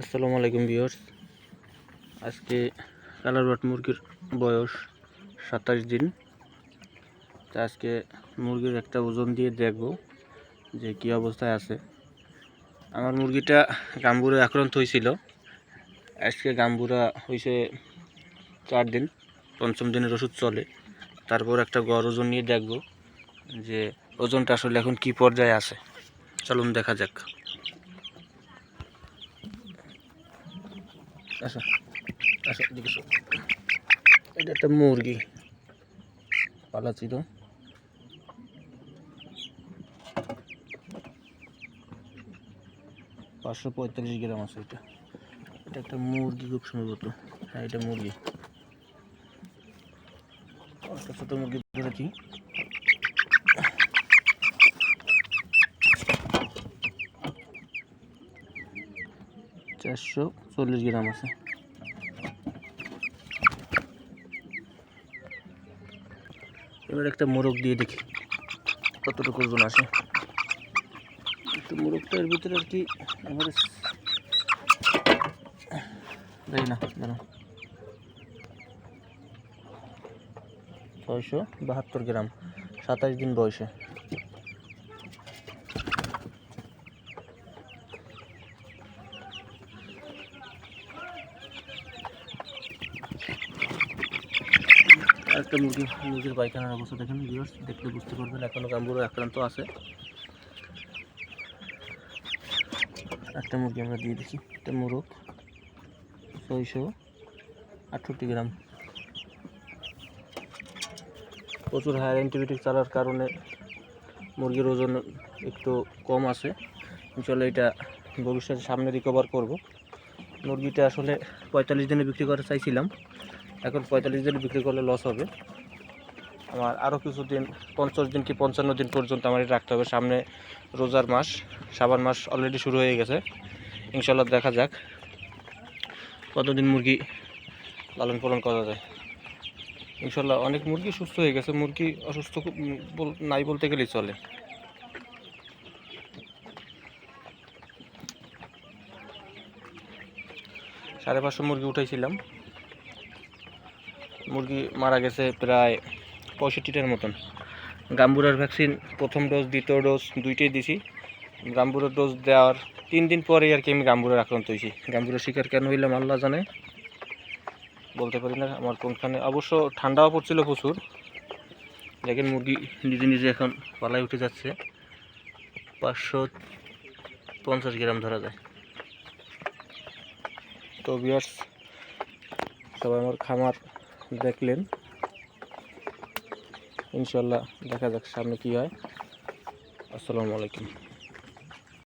আসসালামু আলাইকুম ভিউয়ার্স। আজকে কালারবাট মুরগির বয়স সাতাশ দিন। তা আজকে মুরগির একটা ওজন দিয়ে দেখব যে কী অবস্থায় আছে। আমার মুরগিটা গাম্বুরে আক্রান্ত হয়েছিল। আজকে গাম্বুরা হয়েছে চার দিন, পঞ্চম দিনের ওষুধ চলে। তারপর একটা গড় ওজন নিয়ে দেখব যে ওজনটা আসলে এখন কি পর্যায়ে আছে। চলুন দেখা যাক। আসো আসো, এদিকে এটা একটা মুরগি পালাচ্ছি তো পাঁচশো পঁয়তাল্লিশ গ্রাম আছে এটা। এটা একটা মুরগি খুব সম্ভবত হ্যাঁ এটা মুরগি। একটা ছোটো মুরগি ধরেছি। চারশো চল্লিশ গ্রাম আছে। এবার একটা মোরগ দিয়ে দেখি, কতটুকু ওজন আসে একটু মোরগটার ভিতরে আর কি এবারে যাই না ছয়শো বাহাত্তর গ্রাম, সাতাশ দিন বয়সে। একটা মুরগি, মুরগির পায়খানার অবস্থা দেখেন ভিউয়ার্স দেখলে বুঝতে পারবেন এখনও গাম্বুরো আক্রান্ত আছে। একটা মুরগি আমরা দিয়ে দিচ্ছি একটা মোরগ, ছয়শো আটষট্টি গ্রাম। প্রচুর হায়ার অ্যান্টিবায়োটিক চালার কারণে মুরগির ওজন একটু কম আছে। চলে এটা ভবিষ্যতে সামনে রিকভার করব। মুরগিটা আসলে পঁয়তাল্লিশ দিনে বিক্রি করতে চাইছিলাম। এখন পঁয়তাল্লিশ দিন বিক্রি করলে লস হবে। আমার আরও কিছুদিন, পঞ্চাশ দিন কি পঞ্চান্ন দিন পর্যন্ত আমার রাখতে হবে। সামনে রোজার মাস সাবান মাস অলরেডি শুরু হয়ে গেছে। ইনশাল্লাহ দেখা যাক কতদিন মুরগি লালন পালন করা যায়। ইনশাল্লাহ অনেক মুরগি সুস্থ হয়ে গেছে। মুরগি অসুস্থ নাই বলতে গেলেই চলে। সাড়ে পাঁচশো মুরগি উঠাইছিলাম। মুরগি মারা গেছে প্রায় পঁয়ষট্টিটার মতন। গাম্বুরার ভ্যাকসিন প্রথম ডোজ দ্বিতীয় ডোজ দুইটাই দিছি। গাম্বুরার ডোজ দেওয়ার তিন দিন পরেই আর কি আমি গাম্বুরার আক্রান্ত হয়েছি। গাম্বুরার শিকার কেন হইলাম আল্লাহ জানে। বলতে পারি না আমার কোনখানে। অবশ্য ঠান্ডাও পড়ছিল প্রচুর। দেখেন মুরগি নিজে নিজে এখন পালায় উঠে যাচ্ছে। পাঁচশো পঞ্চাশ গ্রাম ধরা যায়। তো বিয়ার্স সবাই আমার খামার দেখলেন। ইনশাল্লাহ দেখা যাক সামনে কি হয়। আসসালামু আলাইকুম।